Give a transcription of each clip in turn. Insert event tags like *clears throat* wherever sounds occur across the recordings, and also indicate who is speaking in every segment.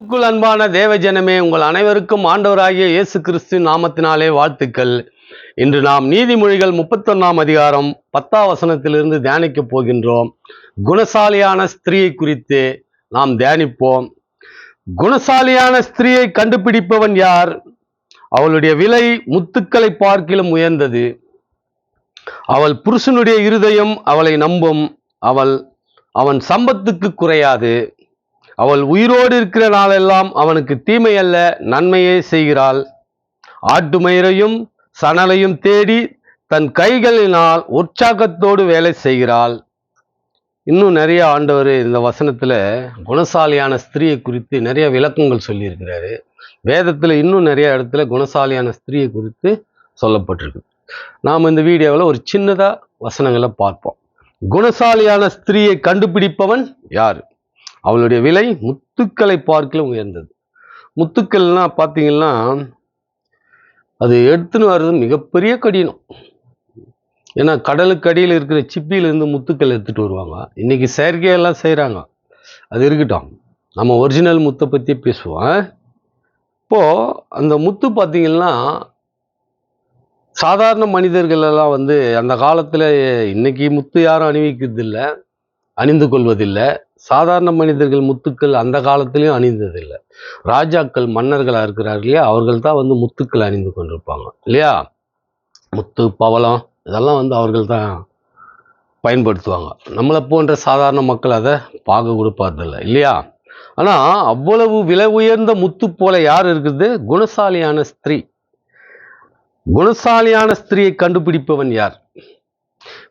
Speaker 1: உங்கள் அன்பான தேவஜனமே உங்கள் அனைவருக்கும் ஆண்டவராகிய இயேசு கிறிஸ்து நாமத்தினாலே வாழ்த்துக்கள். இன்று நாம் நீதிமொழிகள் முப்பத்தொன்னாம் அதிகாரம் பத்தாம் வசனத்திலிருந்து தியானிக்கப் போகின்றோம். குணசாலியான ஸ்திரீயை குறித்து நாம் தியானிப்போம். குணசாலியான ஸ்திரீயை கண்டுபிடிப்பவன் யார்? அவளுடைய விலை முத்துக்களை பார்க்கிலும் உயர்ந்தது. அவள் புருஷனுடைய இருதயம் அவளை நம்பும். அவள் அவன் சம்பத்துக்கு குறையாது. அவள் உயிரோடு இருக்கிற நாளெல்லாம் அவனுக்கு தீமை அல்ல நன்மையே செய்கிறாள். ஆட்டு மயிரையும் சணலையும் தேடி தன் கைகளினால் உற்சாகத்தோடு வேலை செய்கிறாள். இன்னும் நிறைய ஆண்டவர் இந்த வசனத்தில் குணசாலியான ஸ்திரீயை குறித்து நிறைய விளக்கங்கள் சொல்லியிருக்கிறாரு. வேதத்தில் இன்னும் நிறைய இடத்துல குணசாலியான ஸ்திரீயை குறித்து சொல்லப்பட்டிருக்கு. நாம் இந்த வீடியோவில் ஒரு சின்னதாக வசனங்களை பார்ப்போம். குணசாலியான ஸ்திரீயை கண்டுபிடிப்பவன் யார்? அவளுடைய விலை முத்துக்களை பார்க்கல உயர்ந்தது. முத்துக்கள்னா பார்த்தீங்கன்னா அது எடுத்துன்னு வர்றது மிகப்பெரிய கடினம். ஏன்னா கடலுக்கு அடியில் இருக்கிற சிப்பியிலேருந்து முத்துக்கள் எடுத்துகிட்டு வருவாங்க. இன்றைக்கி செயற்கையெல்லாம் செய்கிறாங்க அது இருக்கட்டும். நம்ம ஒரிஜினல் முத்தை பற்றி பேசுவோம். இப்போது அந்த முத்து பார்த்திங்கன்னா சாதாரண மனிதர்களெல்லாம் வந்து அந்த காலத்தில் இன்னைக்கு முத்து யாரும் அணிவிக்கிறது இல்லை அணிந்து கொள்வதில்லை. சாதாரண மனிதர்கள் முத்துக்கள் அந்த காலத்திலையும் அணிந்ததில்லை. ராஜாக்கள் மன்னர்களாக இருக்கிறார் இல்லையா? அவர்கள் தான் வந்து முத்துக்கள் அணிந்து கொண்டிருப்பாங்க. இல்லையா? முத்து பவளம் இதெல்லாம் வந்து அவர்கள் தான் பயன்படுத்துவாங்க. நம்மளை போன்ற சாதாரண மக்கள் அதை பார்க்க கூட பார்த்ததில்ல இல்லையா? ஆனால் அவ்வளவு விலை உயர்ந்த முத்து போல யார் இருக்குது? குணசாலியான ஸ்திரீ. குணசாலியான ஸ்திரீயை கண்டுபிடிப்பவன் யார்?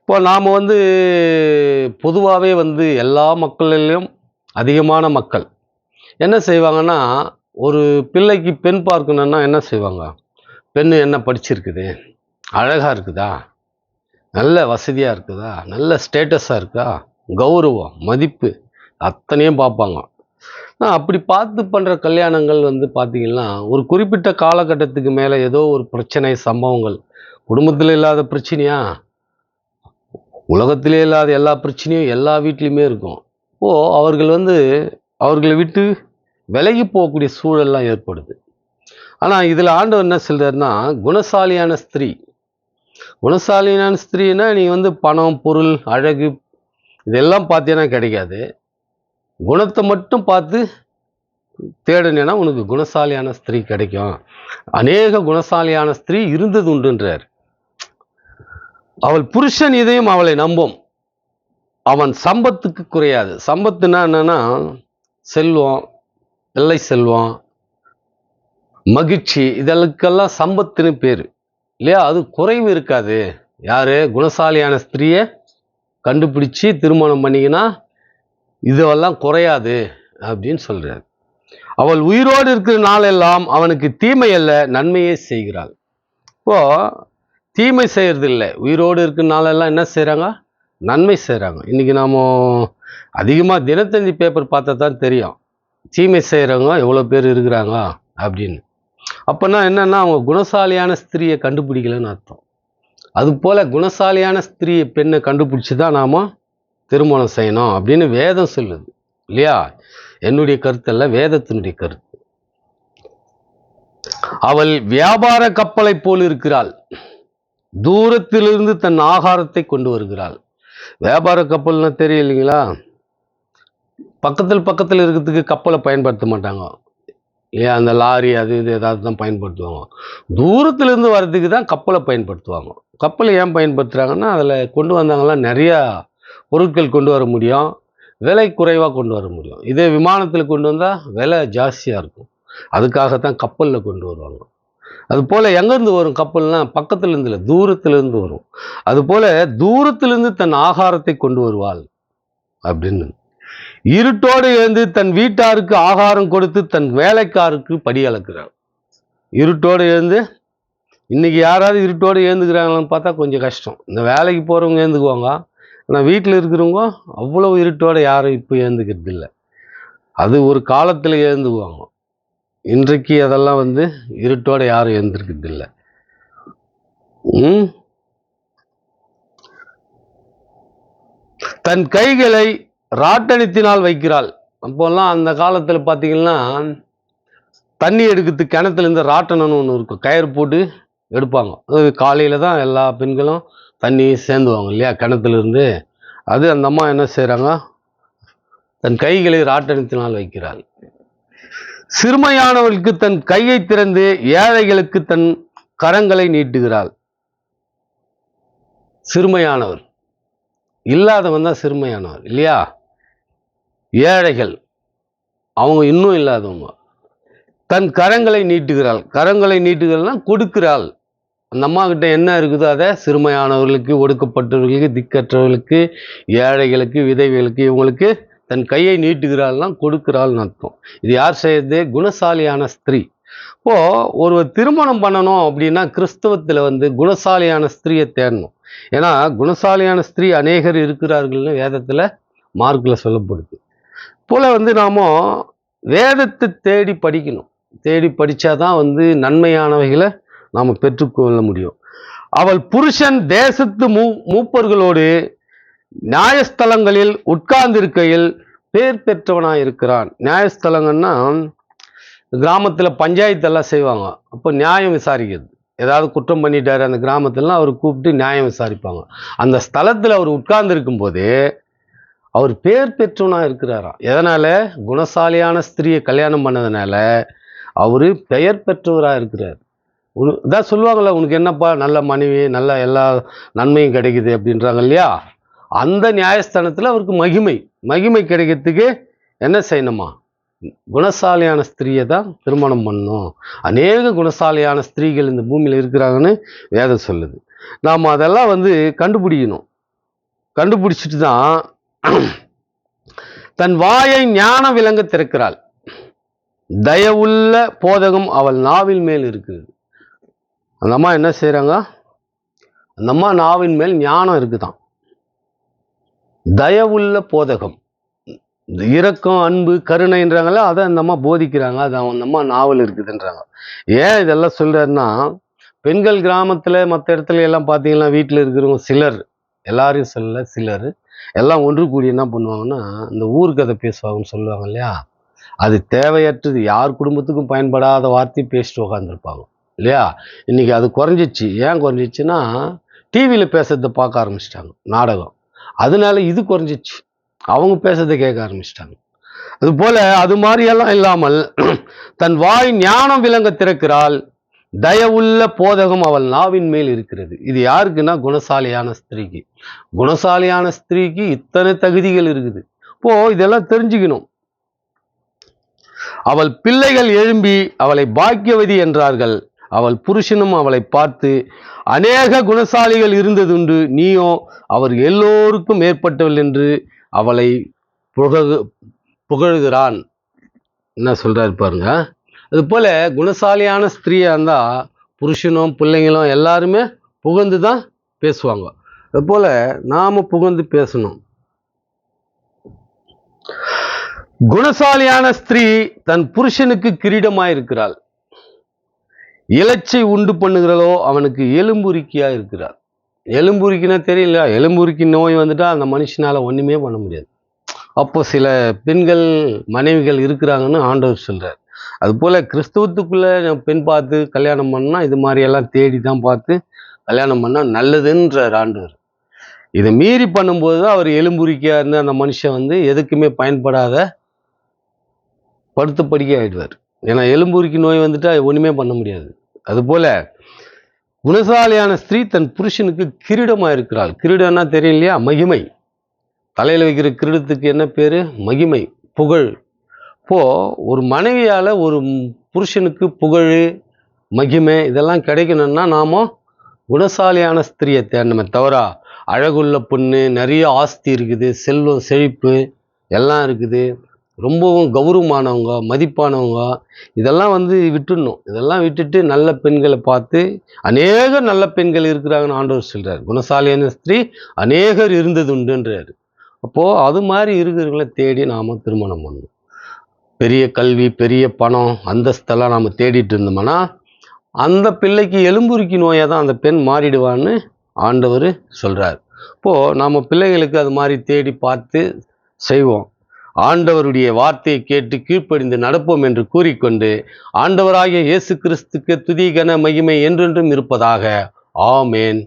Speaker 1: இப்போ நாம் வந்து பொதுவாகவே வந்து எல்லா மக்களிலும் அதிகமான மக்கள் என்ன செய்வாங்கன்னா ஒரு பிள்ளைக்கு பெண் பார்க்கணுன்னா என்ன செய்வாங்க? பெண் என்ன படிச்சிருக்குது? அழகாக இருக்குதா? நல்ல வசதியாக இருக்குதா? நல்ல ஸ்டேட்டஸாக இருக்கா? கௌரவம் மதிப்பு அத்தனையும் பார்ப்பாங்க. ஆனா, அப்படி பார்த்து பண்ணுற கல்யாணங்கள் வந்து பார்த்திங்கன்னா ஒரு குறிப்பிட்ட காலகட்டத்துக்கு மேலே ஏதோ ஒரு பிரச்சனை சம்பவங்கள் குடும்பத்தில் இல்லாத பிரச்சனையா? உலகத்திலே இல்லாத எல்லா பிரச்சனையும் எல்லா வீட்லேயுமே இருக்கும். ஓ அவர்கள் வந்து அவர்களை விட்டு விலகி போகக்கூடிய சூழல்லாம் ஏற்படுது. ஆனால் இதில் ஆண்டவர் என்ன சொல்றாருன்னா குணசாலியான ஸ்திரீ. குணசாலியான ஸ்திரீனா நீ வந்து பணம் பொருள் அழகு இதெல்லாம் பார்த்தீங்கன்னா கிடைக்காது. குணத்தை மட்டும் பார்த்து தேடினேன்னா உனக்கு குணசாலியான ஸ்திரீ கிடைக்கும். அநேக குணசாலியான ஸ்திரீ இருந்தது உண்டுன்றார். அவள் புருஷன் இதையும் அவளை நம்பும். அவன் சம்பத்துக்கு குறையாது. சம்பத்துனா என்னன்னா செல்வம் வெள்ளை செல்வம் மகிழ்ச்சி இதற்கெல்லாம் சம்பத்துன்னு பேர். இல்லையா? அது குறைவு இருக்காது. யாரு? குணசாலியான ஸ்திரீயை கண்டுபிடிச்சு திருமணம் பண்ணிங்கன்னா இதெல்லாம் குறையாது அப்படின்னு சொல்கிறார் அவள் உயிரோடு இருக்கிற நாளெல்லாம் அவனுக்கு தீமை அல்ல நன்மையே செய்கிறாள். இப்போது தீமை செய்கிறதில்லை இல்லை உயிரோடு இருக்கிற நாளெல்லாம் என்ன செய்கிறாங்க நன்மை செய்கிறாங்க இன்றைக்கி நாம் அதிகமாக தினத்தந்தி பேப்பர் பார்த்தா தான் தெரியும். தீமை செய்கிறவங்க எவ்வளோ பேர் இருக்கிறாங்க அப்படின்னு. அப்போனா என்னன்னா அவங்க குணசாலியான ஸ்திரியை கண்டுபிடிக்கலன்னு அர்த்தம். அதுபோல் குணசாலியான ஸ்திரியை பெண்ணை கண்டுபிடிச்சி தான் நாம் திருமணம் செய்யணும் அப்படின்னு வேதம் சொல்லுது. இல்லையா? என்னுடைய கருத்து அல்ல வேதத்தினுடைய கருத்து. அவள் வியாபார கப்பலை போல் இருக்கிறாள். தூரத்திலிருந்து தன் ஆகாரத்தை கொண்டு வருகிறாள். வியாபார கப்பல்னா தெரியும் இல்லைங்களா? பக்கத்தில் பக்கத்தில் இருக்கிறதுக்கு கப்பலை பயன்படுத்த மாட்டாங்க. இல்லையா? அந்த லாரி அது இது ஏதாவது தான் பயன்படுத்துவாங்க. தூரத்திலிருந்து வர்றதுக்கு தான் கப்பலை பயன்படுத்துவாங்க. கப்பலை ஏன் பயன்படுத்துகிறாங்கன்னா அதில் கொண்டு வந்தாங்கலாம் நிறையா பொருட்கள் கொண்டு வர முடியும். விலை குறைவாக கொண்டு வர முடியும். இதே விமானத்தில் கொண்டு வந்தால் விலை ஜாஸ்தியாக இருக்கும். அதுக்காகத்தான் கப்பலில் கொண்டு வருவாங்க. அது போல் எங்கேருந்து வரும் கப்பல்னால் பக்கத்துலேருந்து இல்லை தூரத்துலேருந்து வரும். அது போல் தூரத்திலிருந்து தன் ஆகாரத்தை கொண்டு வருவாள் அப்படின்னு. இருட்டோடு எழுந்து தன் வீட்டாருக்கு ஆகாரம் கொடுத்து தன் வேலைக்காருக்கு படி அளக்கிறார் இருட்டோடு எழுந்து இன்னைக்கு யாராவது இருட்டோடு எழுந்துக்கிறாங்களான்னு பார்த்தா கொஞ்சம் கஷ்டம். இந்த வேலைக்கு போகிறவங்க எழுந்துக்குவாங்க. ஆனால் வீட்டில் இருக்கிறவங்க அவ்வளோ இருட்டோடு யாரும் இப்போ எழுந்துக்கிறது இல்லை அது ஒரு காலத்தில் எழுந்துக்குவாங்க. இன்றைக்கு அதெல்லாம் வந்து இருட்டோடு யாரும் எழுந்திருக்கிறது இல்லை. தன் கைகளை ராட்டனித்தினால் வைக்கிறாள். அப்போல்லாம் அந்த காலத்தில் பார்த்தீங்கன்னா தண்ணி எடுக்கிறதுக்கு கிணத்துலேருந்து ராட்டணம்னு ஒன்று இருக்கும். கயிறு போட்டு எடுப்பாங்க. அது காலையில் தான் எல்லா பெண்களும் தண்ணி சேர்ந்துவாங்க இல்லையா கிணத்துலேருந்து. அது அந்த அம்மா என்ன செய்கிறாங்க தன் கைகளை ராட்டணத்தினால் வைக்கிறாள். சிறுமையானவர்களுக்கு தன் கையை திறந்து ஏழைகளுக்கு தன் கரங்களை நீட்டுகிறாள். சிறுமையானவர். இல்லாதவன் தான் சிறுமையானவர் இல்லையா? ஏழைகள். அவங்க இன்னும் இல்லாதவங்க. தன் கரங்களை நீட்டுகிறாள். கரங்களை நீட்டுகிறல்னா கொடுக்கிறாள். அந்த அம்மா கிட்ட என்ன இருக்குதோ அதை சிறுமையானவர்களுக்கு ஒடுக்கப்பட்டவர்களுக்கு திக்கற்றவர்களுக்கு ஏழைகளுக்கு விதவைகளுக்கு இவங்களுக்கு தன் கையை நீட்டுகிறாள்னா கொடுக்கிறாள்னு அர்த்தம். இது யார் செய்யறது குணசாலியான ஸ்திரீ. இப்போ ஒருவர் திருமணம் பண்ணணும் அப்படின்னா கிறிஸ்தவத்தில் வந்து குணசாலியான ஸ்திரீயை தேடணும். ஏன்னா குணசாலியான ஸ்திரீ அநேகர் இருக்கிறார்கள்னு வேதத்தில் மார்க்கில் சொல்லப்படுது. போல் வந்து நாம் வேதத்தை தேடி படிக்கணும். தேடி படித்தாதான் வந்து நன்மையானவைகளை நாம் பெற்றுக்கொள்ள முடியும். அவள் புருஷன் தேசத்து மூ மூப்பர்களோடு நியாயஸ்தலங்களில் உட்கார்ந்திருக்கையில் பேர் பெற்றவனாக இருக்கிறான் நியாயஸ்தலங்கள்னா கிராமத்தில் பஞ்சாயத்தெல்லாம் செய்வாங்க. அப்போ நியாயம் விசாரிக்கிறது. ஏதாவது குற்றம் பண்ணிட்டார் அந்த கிராமத்துலலாம் அவர் கூப்பிட்டு நியாயம் விசாரிப்பாங்க. அந்த ஸ்தலத்தில் அவர் உட்கார்ந்துருக்கும் போதே அவர் பேர் பெற்றவனாக இருக்கிறாராம் எதனால்? குணசாலியான ஸ்திரியை கல்யாணம் பண்ணதுனால அவர் பெயர் பெற்றவராக இருக்கிறார் உனு இதான் சொல்லுவாங்கள்ல உனக்கு என்னப்பா நல்ல மனைவி நல்ல எல்லா நன்மையும் கிடைக்குது அப்படின்றாங்க இல்லையா? அந்த நியாயஸ்தானத்தில் அவருக்கு மகிமை. மகிமை கிடைக்கிறதுக்கு என்ன செய்யணுமா? குணசாலியான ஸ்திரியை தான் திருமணம் பண்ணும். அநேக குணசாலியான ஸ்திரீகள் இந்த பூமியில் இருக்கிறாங்கன்னு வேதம் சொல்லுது. நாம் அதெல்லாம் வந்து கண்டுபிடிக்கணும். கண்டுபிடிச்சிட்டு தான் தன் வாயை ஞான விளங்க திறக்கிறாள். தயவுள்ள போதகம் அவள் நாவின் மேல் இருக்குது அந்த அம்மா என்ன செய்கிறாங்க அந்த அம்மா நாவின் மேல் ஞானம் இருக்குதான். தயவுள்ள போதகம். இரக்கம் அன்பு கருணைன்றாங்களே அதை அந்த அம்மா போதிக்கிறாங்க. அது அந்த அம்மா நாவல் இருக்குதுன்றாங்க. ஏன் இதெல்லாம் சொல்கிறாருன்னா பெண்கள் கிராமத்தில் மற்ற இடத்துல எல்லாம் பார்த்தீங்கன்னா வீட்டில் இருக்கிறவங்க சிலர் எல்லாரையும் சொல்ல சிலர் எல்லாம் ஒன்று கூடி என்ன பண்ணுவாங்கன்னா இந்த ஊர் கதை பேசுவாங்கன்னு சொல்லுவாங்க இல்லையா? அது தேவையற்றது. யார் குடும்பத்துக்கும் பயன்படாத வார்த்தை பேசிட்டு உக்காந்துருப்பாங்க இல்லையா? இன்னைக்கு அது குறைஞ்சிச்சு. ஏன் குறைஞ்சிச்சுன்னா டிவியில் பேசுறதை பார்க்க ஆரம்பிச்சிட்டாங்க நாடகம். அதனால இது குறைஞ்சிச்சு. அவங்க பேசுறதை கேட்க ஆரம்பிச்சிட்டாங்க. அது போல அது மாதிரியெல்லாம் இல்லாமல் *clears throat* தன் வாய் ஞானம் விளங்க திறக்கிறாள். தயவுள்ள போதகம் அவள் நாவின் மேல் இருக்கிறது. இது யாருக்குன்னா குணசாலியான ஸ்திரீக்கு. குணசாலியான ஸ்திரீக்கு இத்தனை தகுதிகள் இருக்குது. இப்போ இதெல்லாம் தெரிஞ்சுக்கணும். அவள் பிள்ளைகள் எழும்பி அவளை பாக்கியவதி என்றார்கள். அவள் புருஷனும் அவளை பார்த்து அநேக குணசாலிகள் இருந்ததுண்டு நீயோ அவர் எல்லோருக்கும் மேற்பட்டவள் என்று அவளை புகழ் புகழுகிறான். என்ன சொல்கிறாரு பாருங்க. அதுபோல் குணசாலியான ஸ்திரீயாக இருந்தால் புருஷனும் பிள்ளைங்களும் எல்லாருமே புகழ்ந்து தான் பேசுவாங்க. அதுபோல் நாம் புகழ்ந்து பேசணும். குணசாலியான ஸ்திரீ தன் புருஷனுக்கு கிரீடமாயிருக்கிறாள். இலச்சை உண்டு பண்ணுகிறதோ அவனுக்கு எலும்புருக்கியா இருக்கிறார். எலும்புருக்கினா தெரியல எலும்புருக்கி நோய் வந்துட்டால் அந்த மனுஷனால் ஒன்றுமே பண்ண முடியாது. அப்போ சில பெண்கள் மனைவிகள் இருக்கிறாங்கன்னு ஆண்டவர் சொல்கிறார் அது கிறிஸ்தவத்துக்குள்ளே பெண் பார்த்து கல்யாணம் பண்ணால் இது மாதிரியெல்லாம் தேடி தான் பார்த்து கல்யாணம் பண்ணால் நல்லதுன்றார் ஆண்டவர். இதை மீறி பண்ணும்போது தான் அவர் எலும்புரிக்கையா இருந்த அந்த மனுஷன் வந்து எதுக்குமே பயன்படாத படுத்து படுக்கை ஆயிடுவார். ஏன்னா எலும்புரிக்கி நோய் வந்துட்டா ஒன்றுமே பண்ண முடியாது. அதுபோல குணசாலியான ஸ்திரீ தன் புருஷனுக்கு கிரீடமாக இருக்கிறாள். கிரீடம்னா தெரியும் இல்லையா மகிமை. தலையில் வைக்கிற கிரீடத்துக்கு என்ன பேர்? மகிமை. புகழ். இப்போ ஒரு மனைவியால் ஒரு புருஷனுக்கு புகழ் மகிமை இதெல்லாம் கிடைக்கணும்னா நாம குணசாலியான ஸ்திரியை தேடணுமே தவிர அழகுள்ள பொண்ணு நிறைய ஆஸ்தி இருக்குது செல்வம் செழிப்பு எல்லாம் இருக்குது. ரொம்பவும் கௌரவமானவங்க மதிப்பானவங்க இதெல்லாம் வந்து விட்டுடணும். இதெல்லாம் விட்டுட்டு நல்ல பெண்களை பார்த்து அநேக நல்ல பெண்கள் இருக்கிறாங்கன்னு ஆண்டவர் சொல்கிறார் குணசாலியான ஸ்திரீ அநேகர் இருந்தது உண்டுன்றார் அப்போது அது மாதிரி இருக்கிறவங்கள தேடி நாம் திருமணம் பண்ணணும். பெரிய கல்வி பெரிய பணம் அந்தஸ்தெல்லாம் நாம் தேடிட்டு இருந்தோம்னா அந்த பிள்ளைக்கு எலும்புருக்கி நோயை தான் அந்த பெண் மாறிடுவான்னு ஆண்டவர் சொல்கிறார் இப்போது நம்ம பிள்ளைகளுக்கு அது மாதிரி தேடி பார்த்து செய்வோம். ஆண்டவருடைய வார்த்தையை கேட்டு கீழ்ப்படிந்து நடப்போம் என்று கூறிக்கொண்டு ஆண்டவராகிய இயேசு கிறிஸ்துக்கு துதிகன மகிமை என்றென்றும் இருப்பதாக. ஆமேன்.